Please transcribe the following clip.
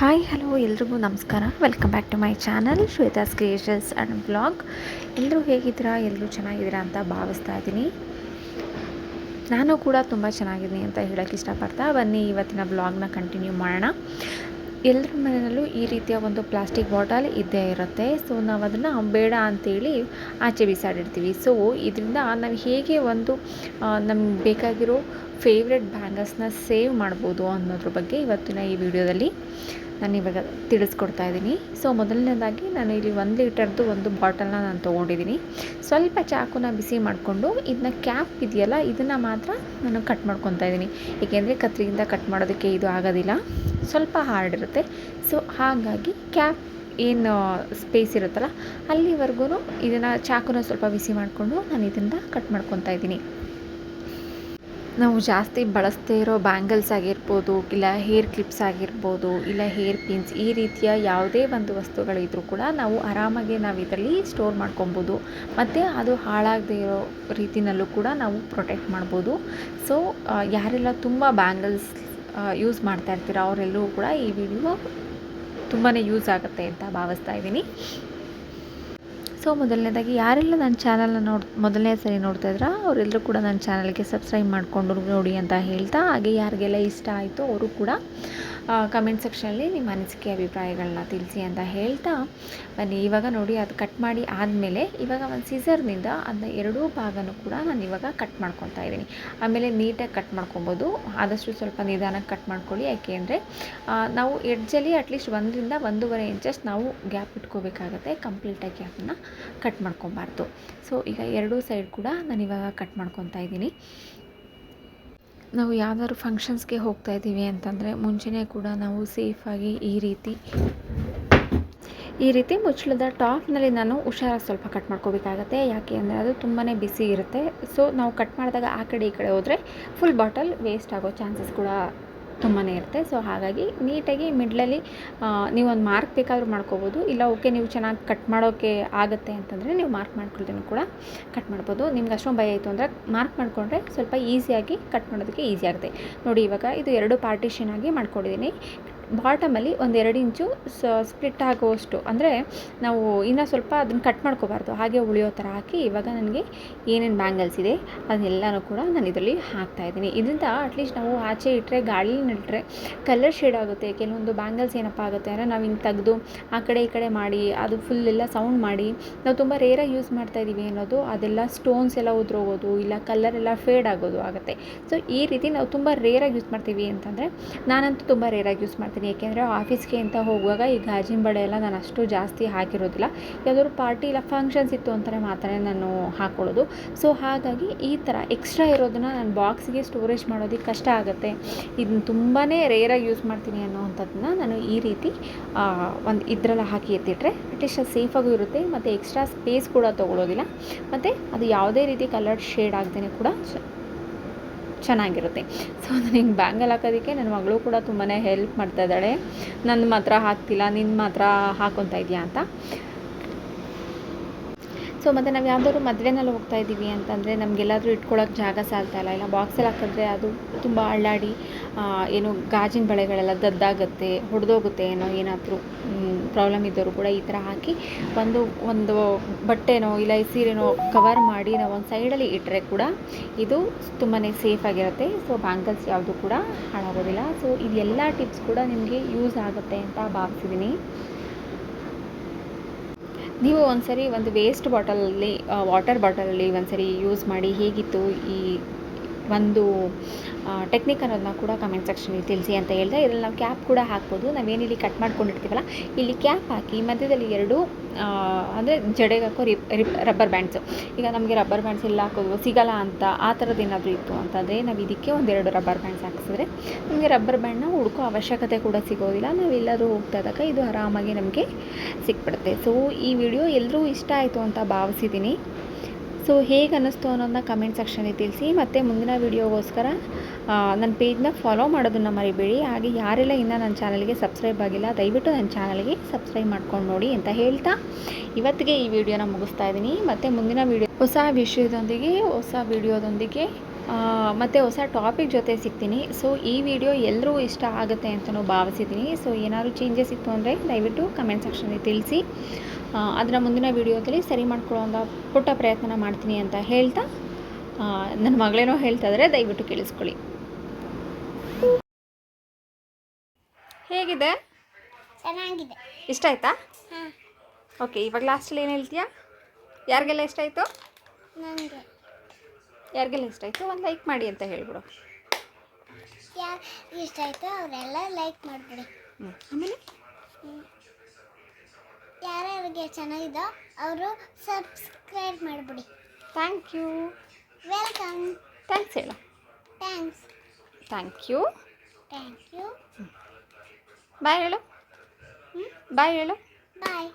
Hi hello ಎಲ್ರಿಗೂ ನಮಸ್ಕಾರ. Welcome back to my channel Shweta's creations and blog ಎಲ್ಲರೂ ಹೇಗಿದ್ದೀರಾ? ಎಲ್ಲರೂ ಚೆನ್ನಾಗಿದ್ದೀರಾ ಅಂತ ಭಾವಿಸ್ತಾ ಇದ್ದೀನಿ. ನಾನು ಕೂಡ ತುಂಬ ಚೆನ್ನಾಗಿದ್ದೀನಿ ಅಂತ ಹೇಳೋಕ್ಕೆ ಇಷ್ಟಪಡ್ತಾ ಬನ್ನಿ, ಇವತ್ತಿನ ಬ್ಲಾಗ್ನ ಕಂಟಿನ್ಯೂ ಮಾಡೋಣ. ಎಲ್ಲರ ಮನೆಯಲ್ಲೂ ಈ ರೀತಿಯ ಒಂದು ಪ್ಲಾಸ್ಟಿಕ್ ಬಾಟಲ್ ಇದ್ದೇ ಇರುತ್ತೆ. ಸೊ ನಾವು ಅದನ್ನು ಬೇಡ ಅಂತೇಳಿ ಆಚೆ ಬಿಸಾಡಿರ್ತೀವಿ. ಸೊ ಇದರಿಂದ ನಾವು ಹೇಗೆ ಒಂದು ನಮ್ಗೆ ಬೇಕಾಗಿರೋ ಫೇವ್ರೆಟ್ ಬ್ಯಾಂಗಲ್ಸ್ನ ಸೇವ್ ಮಾಡ್ಬೋದು ಅನ್ನೋದ್ರ ಬಗ್ಗೆ ಇವತ್ತಿನ ಈ ವಿಡಿಯೋದಲ್ಲಿ ನಾನು ಇವಾಗ ತಿಳಿಸ್ಕೊಡ್ತಾ ಇದ್ದೀನಿ. ಸೊ ಮೊದಲನೇದಾಗಿ ನಾನು ಇಲ್ಲಿ ಒಂದು ಲೀಟರ್ದು ಒಂದು ಬಾಟಲ್ನ ನಾನು ತೊಗೊಂಡಿದ್ದೀನಿ. ಸ್ವಲ್ಪ ಚಾಕುನ ಬಿಸಿ ಮಾಡಿಕೊಂಡು ಇದನ್ನ ಕ್ಯಾಪ್ ಇದೆಯಲ್ಲ, ಇದನ್ನು ಮಾತ್ರ ನಾನು ಕಟ್ ಮಾಡ್ಕೊತಾ ಇದ್ದೀನಿ. ಏಕೆಂದರೆ ಕತ್ರಿಯಿಂದ ಕಟ್ ಮಾಡೋದಕ್ಕೆ ಇದು ಆಗೋದಿಲ್ಲ. ಸ್ವಲ್ಪ ಹಾರ್ಡ್ ಇರುತ್ತೆ. ಸೊ ಹಾಗಾಗಿ ಕ್ಯಾಪ್ ಏನು ಸ್ಪೇಸ್ ಇರುತ್ತಲ್ಲ ಅಲ್ಲಿವರೆಗೂ ಇದನ್ನು ಚಾಕುನ ಸ್ವಲ್ಪ ಬಿಸಿ ಮಾಡಿಕೊಂಡು ನಾನು ಇದನ್ನು ಕಟ್ ಮಾಡ್ಕೊತಾ ಇದ್ದೀನಿ. ನಾವು ಜಾಸ್ತಿ ಬಳಸದೇ ಇರೋ ಬ್ಯಾಂಗಲ್ಸ್ ಆಗಿರ್ಬೋದು, ಇಲ್ಲ ಹೇರ್ ಕ್ಲಿಪ್ಸ್ ಆಗಿರ್ಬೋದು, ಇಲ್ಲ ಹೇರ್ ಪಿನ್ಸ್, ಈ ರೀತಿಯ ಯಾವುದೇ ಒಂದು ವಸ್ತುಗಳಿದ್ರೂ ಕೂಡ ನಾವು ಆರಾಮಾಗಿ ನಾವು ಇದರಲ್ಲಿ ಸ್ಟೋರ್ ಮಾಡ್ಕೊಬೋದು. ಮತ್ತು ಅದು ಹಾಳಾಗದೇ ಇರೋ ರೀತಿಯಲ್ಲೂ ಕೂಡ ನಾವು ಪ್ರೊಟೆಕ್ಟ್ ಮಾಡ್ಬೋದು. ಸೊ ಯಾರೆಲ್ಲ ತುಂಬ ಬ್ಯಾಂಗಲ್ಸ್ ಯೂಸ್ ಮಾಡ್ತಾ ಇರ್ತೀರ ಅವರೆಲ್ಲರೂ ಕೂಡ ಈ ವಿಡಿಯೋ ತುಂಬಾ ಯೂಸ್ ಆಗುತ್ತೆ ಅಂತ ಭಾವಿಸ್ತಾ ಇದ್ದೀನಿ. ಸೊ ಮೊದಲನೇದಾಗಿ ಯಾರೆಲ್ಲ ನನ್ನ ಚಾನಲ್ನ ನೋಡ್, ಮೊದಲನೇ ಸರಿ ನೋಡ್ತಾ ಇದ್ರ ಅವರೆಲ್ಲರೂ ಕೂಡ ನನ್ನ ಚಾನಲ್ಗೆ ಸಬ್ಸ್ಕ್ರೈಬ್ ಮಾಡಿಕೊಂಡು ನೋಡಿ ಅಂತ ಹೇಳ್ತಾ, ಹಾಗೆ ಯಾರಿಗೆಲ್ಲ ಇಷ್ಟ ಆಯಿತು ಅವರು ಕೂಡ ಕಮೆಂಟ್ ಸೆಕ್ಷನಲ್ಲಿ ನಿಮ್ಮ ಅನಿಸಿಕೆ, ಅಭಿಪ್ರಾಯಗಳನ್ನ ತಿಳಿಸಿ ಅಂತ ಹೇಳ್ತಾ ಬನ್ನಿ. ಇವಾಗ ನೋಡಿ, ಅದು ಕಟ್ ಮಾಡಿ ಆದಮೇಲೆ ಇವಾಗ ಒಂದು ಸೀಸರ್ನಿಂದ ಅದನ್ನ ಎರಡೂ ಭಾಗನೂ ಕೂಡ ನಾನು ಇವಾಗ ಕಟ್ ಮಾಡ್ಕೊತಾ ಇದ್ದೀನಿ. ಆಮೇಲೆ ನೀಟಾಗಿ ಕಟ್ ಮಾಡ್ಕೊಬೋದು ಆದಷ್ಟು ಸ್ವಲ್ಪ ನಿಧಾನಕ್ಕೆ ಕಟ್ ಮಾಡ್ಕೊಳ್ಳಿ. ಯಾಕೆ ಅಂದರೆ ನಾವು ಎಡ್ಜಲ್ಲಿ ಅಟ್ಲೀಸ್ಟ್ ಒಂದರಿಂದ ಒಂದೂವರೆ ಇಂಚಸ್ ನಾವು ಗ್ಯಾಪ್ ಇಟ್ಕೋಬೇಕಾಗತ್ತೆ. ಕಂಪ್ಲೀಟಾಗಿ ಅದನ್ನು ಕಟ್ ಮಾಡ್ಕೊಬಾರ್ದು ಸೊ ಈಗ ಎರಡೂ ಸೈಡ್ ಕೂಡ ನಾನು ಇವಾಗ ಕಟ್ ಮಾಡ್ಕೊತಾ ಇದ್ದೀನಿ. ನಾವು ಯಾವ್ದಾದ್ರು ಫಂಕ್ಷನ್ಸ್ಗೆ ಹೋಗ್ತಾ ಇದ್ದೀವಿ ಅಂತಂದರೆ ಮುಂಚೆನೇ ಕೂಡ ನಾವು ಸೇಫಾಗಿ ಈ ರೀತಿ ಈ ರೀತಿ ಮುಚ್ಚಳದ ಟಾಪ್ನಲ್ಲಿ ನಾನು ಹುಷಾರಾಗಿ ಸ್ವಲ್ಪ ಕಟ್ ಮಾಡ್ಕೋಬೇಕಾಗತ್ತೆ. ಯಾಕೆ ಅಂದರೆ ಅದು ತುಂಬಾ ಬಿಸಿ ಇರುತ್ತೆ. ಸೊ ನಾವು ಕಟ್ ಮಾಡಿದಾಗ ಆ ಕಡೆ ಈ ಕಡೆ ಹೋದರೆ ಫುಲ್ ಬಾಟಲ್ ವೇಸ್ಟ್ ಆಗೋ ಚಾನ್ಸಸ್ ಕೂಡ ತುಂಬಾ ಇರುತ್ತೆ. ಸೊ ಹಾಗಾಗಿ ನೀಟಾಗಿ ಮಿಡ್ಲಲ್ಲಿ ನೀವೊಂದು ಮಾರ್ಕ್ ಬೇಕಾದರೂ ಮಾಡ್ಕೋಬೋದು. ಇಲ್ಲ, ಓಕೆ, ನೀವು ಚೆನ್ನಾಗಿ ಕಟ್ ಮಾಡೋಕ್ಕೆ ಆಗುತ್ತೆ ಅಂತಂದರೆ ನೀವು ಮಾರ್ಕ್ ಮಾಡ್ಕೊಳ್ತೀನಿ ಕೂಡ ಕಟ್ ಮಾಡ್ಬೋದು. ನಿಮ್ಗೆ ಅಷ್ಟೊಂದು ಭಯ ಆಯಿತು ಅಂದರೆ ಮಾರ್ಕ್ ಮಾಡಿಕೊಂಡ್ರೆ ಸ್ವಲ್ಪ ಈಸಿಯಾಗಿ ಕಟ್ ಮಾಡೋದಕ್ಕೆ ಈಸಿ ಆಗುತ್ತೆ. ನೋಡಿ, ಇವಾಗ ಇದು ಎರಡು ಪಾರ್ಟಿಷನ್ ಆಗಿ ಮಾಡ್ಕೊಂಡಿದ್ದೀನಿ. ಬಾಟಮಲ್ಲಿ ಒಂದು ಎರಡು ಇಂಚು ಸ್ಪ್ಲಿಟ್ ಆಗುವಷ್ಟು. ಅಂದರೆ ನಾವು ಇನ್ನೂ ಸ್ವಲ್ಪ ಅದನ್ನು ಕಟ್ ಮಾಡ್ಕೋಬಾರ್ದು. ಹಾಗೆ ಉಳಿಯೋ ಥರ ಹಾಕಿ ಇವಾಗ ನನಗೆ ಏನೇನು ಬ್ಯಾಂಗಲ್ಸ್ ಇದೆ ಅದನ್ನೆಲ್ಲನೂ ಕೂಡ ನಾನು ಇದರಲ್ಲಿ ಹಾಕ್ತಾಯಿದ್ದೀನಿ ಇದರಿಂದ ಅಟ್ಲೀಸ್ಟ್ ನಾವು ಆಚೆ ಇಟ್ಟರೆ ಗಾಳಿ ಇಟ್ಟರೆ ಕಲರ್ ಶೇಡ್ ಆಗುತ್ತೆ. ಕೆಲವೊಂದು ಬ್ಯಾಂಗಲ್ಸ್ ಏನಪ್ಪ ಆಗುತ್ತೆ ಅಂದರೆ ನಾವು ಹಿಂಗೆ ತೆಗೆದು ಆ ಕಡೆ ಈ ಕಡೆ ಮಾಡಿ, ಅದು ಫುಲ್ ಎಲ್ಲ ಸೌಂಡ್ ಮಾಡಿ, ನಾವು ತುಂಬ ರೇರಾಗಿ ಯೂಸ್ ಮಾಡ್ತಾ ಇದ್ದೀವಿ ಅನ್ನೋದು, ಅದೆಲ್ಲ ಸ್ಟೋನ್ಸ್ ಎಲ್ಲ ಉದ್ರೋಗೋದು ಇಲ್ಲ ಕಲರ್ ಎಲ್ಲ ಫೇಡ್ ಆಗೋದು ಆಗುತ್ತೆ. ಸೊ ಈ ರೀತಿ ನಾವು ತುಂಬ ರೇರಾಗಿ ಯೂಸ್ ಮಾಡ್ತೀವಿ ಅಂತಂದರೆ ನಾನಂತೂ ತುಂಬ ರೇರಾಗಿ ಯೂಸ್ ಮಾಡ್ತೀನಿ. ಮಾಡ್ತೀನಿ. ಏಕೆಂದರೆ ಆಫೀಸ್ಗೆ ಅಂತ ಹೋಗುವಾಗ ಈ ಗಾಜಿನ ಬಳೆ ಎಲ್ಲ ನಾನು ಅಷ್ಟು ಜಾಸ್ತಿ ಹಾಕಿರೋದಿಲ್ಲ. ಯಾವುದಾದ್ರು ಪಾರ್ಟಿ ಇಲ್ಲ ಫಂಕ್ಷನ್ಸ್ ಇತ್ತು ಅಂತಾರೆ ಮಾತ್ರ ನಾನು ಹಾಕ್ಕೊಳ್ಳೋದು ಸೊ ಹಾಗಾಗಿ ಈ ಥರ ಎಕ್ಸ್ಟ್ರಾ ಇರೋದನ್ನು ನಾನು ಬಾಕ್ಸ್ಗೆ ಸ್ಟೋರೇಜ್ ಮಾಡೋದಕ್ಕೆ ಕಷ್ಟ ಆಗುತ್ತೆ. ಇದನ್ನ ತುಂಬಾ ರೇರಾಗಿ ಯೂಸ್ ಮಾಡ್ತೀನಿ ಅನ್ನೋವಂಥದ್ದನ್ನ ನಾನು ಈ ರೀತಿ ಒಂದು ಇದರಲ್ಲಿ ಹಾಕಿ ಎತ್ತಿಟ್ರೆ ಅಟ್ಲೀಸ್ಟ್ ಅದು ಸೇಫಾಗೂ ಇರುತ್ತೆ. ಮತ್ತು ಎಕ್ಸ್ಟ್ರಾ ಸ್ಪೇಸ್ ಕೂಡ ತೊಗೊಳೋದಿಲ್ಲ. ಮತ್ತು ಅದು ಯಾವುದೇ ರೀತಿ ಕಲರ್ ಶೇಡ್ ಆಗ್ದೇ ಕೂಡ ಚೆನ್ನಾಗಿರುತ್ತೆ. ಸೊ ನನಗೆ ಬ್ಯಾಂಗಲ್ ಹಾಕೋದಕ್ಕೆ ನನ್ನ ಮಗಳು ಕೂಡ ತುಂಬಾ ಹೆಲ್ಪ್ ಮಾಡ್ತಾ ಇದ್ದಾಳೆ. ನನ್ನ ಮಾತ್ರ ಹಾಕ್ತಿಲ್ಲ ನಿನ್ನ ಮಾತ್ರ ಹಾಕೊತಾ ಇದೆಯಾ ಅಂತ. ಸೊ ಮತ್ತು ನಾವು ಯಾವುದಾದ್ರು ಮದುವೆನಲ್ಲಿ ಹೋಗ್ತಾ ಇದ್ದೀವಿ ಅಂತಂದರೆ ನಮಗೆಲ್ಲಾದರೂ ಇಟ್ಕೊಳ್ಳೋಕೆ ಜಾಗ ಸಾಲ್ತಾ ಇಲ್ಲ ಇಲ್ಲ ಬಾಕ್ಸಲ್ಲಿ ಹಾಕಿದ್ರೆ ಅದು ತುಂಬ ಅಳ್ಳಾಡಿ ಏನು ಗಾಜಿನ ಬಳೆಗಳೆಲ್ಲ ದದ್ದಾಗುತ್ತೆ, ಹೊಡೆದೋಗುತ್ತೆ ಏನೋ ಏನಾದರೂ ಪ್ರಾಬ್ಲಮ್ ಇದ್ದವರು ಕೂಡ ಈ ಥರ ಹಾಕಿ ಒಂದು ಒಂದು ಬಟ್ಟೆನೋ ಇಲ್ಲ ಈ ಸೀರೆನೋ ಕವರ್ ಮಾಡಿ ನಾವು ಒಂದು ಸೈಡಲ್ಲಿ ಇಟ್ಟರೆ ಕೂಡ ಇದು ತುಂಬಾ ಸೇಫ್ ಆಗಿರುತ್ತೆ. ಸೊ ಬ್ಯಾಂಗಲ್ಸ್ ಯಾವುದು ಕೂಡ ಹಾಳಾಗೋದಿಲ್ಲ ಸೊ ಇದೆಲ್ಲ ಟಿಪ್ಸ್ ಕೂಡ ನಿಮಗೆ ಯೂಸ್ ಆಗುತ್ತೆ ಅಂತ ಭಾವಿಸಿದ್ದೀನಿ ನೀವು ಒಂದ್ಸರಿ ಒಂದು ವೇಸ್ಟ್ ಬಾಟಲಲ್ಲಿ ವಾಟರ್ ಬಾಟಲಲ್ಲಿ ಒಂದು ಸರಿ ಯೂಸ್ ಮಾಡಿ ಹೇಗಿತ್ತು ಈ ಒಂದು ಟೆಕ್ನಿಕ್ ಅನ್ನೋದನ್ನ ಕೂಡ ಕಮೆಂಟ್ ಸೆಕ್ಷನಲ್ಲಿ ತಿಳಿಸಿ ಅಂತ ಹೇಳಿದೆ. ಇದರಲ್ಲಿ ನಾವು ಕ್ಯಾಪ್ ಕೂಡ ಹಾಕ್ಬೋದು. ನಾವೇನಿಲ್ಲಿ ಕಟ್ ಮಾಡ್ಕೊಂಡಿರ್ತೀವಲ್ಲ, ಇಲ್ಲಿ ಕ್ಯಾಪ್ ಹಾಕಿ ಮಧ್ಯದಲ್ಲಿ ಎರಡು ಅಂದರೆ ಜಡೆಗಾಕೋ ರಿಪ್ ರಿಪ್ ರಬ್ಬರ್ ಬ್ಯಾಂಡ್ಸು ಈಗ ನಮಗೆ ರಬ್ಬರ್ ಬ್ಯಾಂಡ್ಸ್ ಎಲ್ಲ ಹಾಕೋದು ಸಿಗಲ್ಲ ಅಂತ ಆ ಥರದ್ದು ಏನಾದರೂ ಇತ್ತು ಅಂತಂದರೆ ನಾವು ಇದಕ್ಕೆ ಒಂದೆರಡು ರಬ್ಬರ್ ಬ್ಯಾಂಡ್ಸ್ ಹಾಕ್ಸಿದ್ರೆ ನಮಗೆ ರಬ್ಬರ್ ಬ್ಯಾಂಡ್ನ ಹುಡುಕೋ ಅವಶ್ಯಕತೆ ಕೂಡ ಸಿಗೋದಿಲ್ಲ. ನಾವು ಎಲ್ಲರೂ ಹೋಗ್ತಾ ಇದ್ದಾಗ ಇದು ಆರಾಮಾಗಿ ನಮಗೆ ಸಿಕ್ಬಿಡುತ್ತೆ. ಸೊ ಈ ವಿಡಿಯೋ ಎಲ್ಲರೂ ಇಷ್ಟ ಆಯಿತು ಅಂತ ಭಾವಿಸಿದ್ದೀನಿ ಸೊ ಹೇಗೆ ಅನ್ನಿಸ್ತು ಅನ್ನೋದನ್ನ ಕಮೆಂಟ್ ಸೆಕ್ಷನಲ್ಲಿ ತಿಳಿಸಿ. ಮತ್ತು ಮುಂದಿನ ವೀಡಿಯೋಗೋಸ್ಕರ ನನ್ನ ಪೇಜ್ನ ಫಾಲೋ ಮಾಡೋದನ್ನು ಮರಿಬೇಡಿ. ಹಾಗೆ ಯಾರೆಲ್ಲ ಇನ್ನೂ ನನ್ನ ಚಾನಲ್ಗೆ ಸಬ್ಸ್ಕ್ರೈಬ್ ಆಗಿಲ್ಲ, ದಯವಿಟ್ಟು ನನ್ನ ಚಾನಲ್ಗೆ ಸಬ್ಸ್ಕ್ರೈಬ್ ಮಾಡ್ಕೊಂಡು ನೋಡಿ ಅಂತ ಹೇಳ್ತಾ ಇವತ್ತಿಗೆ ಈ ವಿಡಿಯೋನ ಮುಗಿಸ್ತಾ ಇದ್ದೀನಿ. ಮತ್ತು ಮುಂದಿನ ವೀಡಿಯೋ ಹೊಸ ವಿಷಯದೊಂದಿಗೆ, ಹೊಸ ವಿಡಿಯೋದೊಂದಿಗೆ ಮತ್ತು ಹೊಸ ಟಾಪಿಕ್ ಜೊತೆ ಸಿಗ್ತೀನಿ. ಸೊ ಈ ವಿಡಿಯೋ ಎಲ್ಲರೂ ಇಷ್ಟ ಆಗುತ್ತೆ ಅಂತಲೂ ಭಾವಿಸಿದ್ದೀನಿ. ಸೊ ಏನಾದರೂ ಚೇಂಜಸ್ ಇತ್ತು ಅಂದರೆ ದಯವಿಟ್ಟು ಕಮೆಂಟ್ ಸೆಕ್ಷನಲ್ಲಿ ತಿಳಿಸಿ. ಅದರ ಮುಂದಿನ ವಿಡಿಯೋದಲ್ಲಿ ಸರಿ ಮಾಡ್ಕೊಳ್ಳೋ ಪುಟ್ಟ ಪ್ರಯತ್ನ ಮಾಡ್ತೀನಿ ಅಂತ ಹೇಳ್ತಾ ನನ್ನ ಮಗಳೇನೋ ಹೇಳ್ತಾ ಇದ್ದಾರೆ ದಯವಿಟ್ಟು ಕೇಳಿಸ್ಕೊಳ್ಳಿ. ಹೇಗಿದೆ? ಚೆನ್ನಾಗಿದೆ. ಇಷ್ಟ ಆಯ್ತಾ? ಓಕೆ ಇವಾಗ ಲಾಸ್ಟಲ್ಲಿ ಏನು ಹೇಳ್ತೀಯಾ? ಯಾರಿಗೆಲ್ಲ ಇಷ್ಟ ಆಯಿತು? ನನಗೆ ಯಾರಿಗೆಲ್ಲ ಇಷ್ಟ ಆಯಿತು? ಒಂದು ಲೈಕ್ ಮಾಡಿ ಅಂತ ಹೇಳ್ಬಿಡು. ಯಾರು ಇಷ್ಟ ಆಯಿತು ಅವರೆಲ್ಲ ಲೈಕ್ ಮಾಡಿಬಿಡಿ. ಆಮೇಲೆ? ಯಾರ್ಯಾರಿಗೆ ಚೆನ್ನಾಗಿದೋ ಅವರು ಸಬ್ಸ್ಕ್ರೈಬ್ ಮಾಡಿಬಿಡಿ. ಥ್ಯಾಂಕ್ ಯು ವೆಲ್ಕಮ್ ಥ್ಯಾಂಕ್ಸ್ ಹೇಳ. Thanks thank you thank you bye ಹೇಳು. ಬಾಯ್ ಹೇಳು. ಬಾಯ್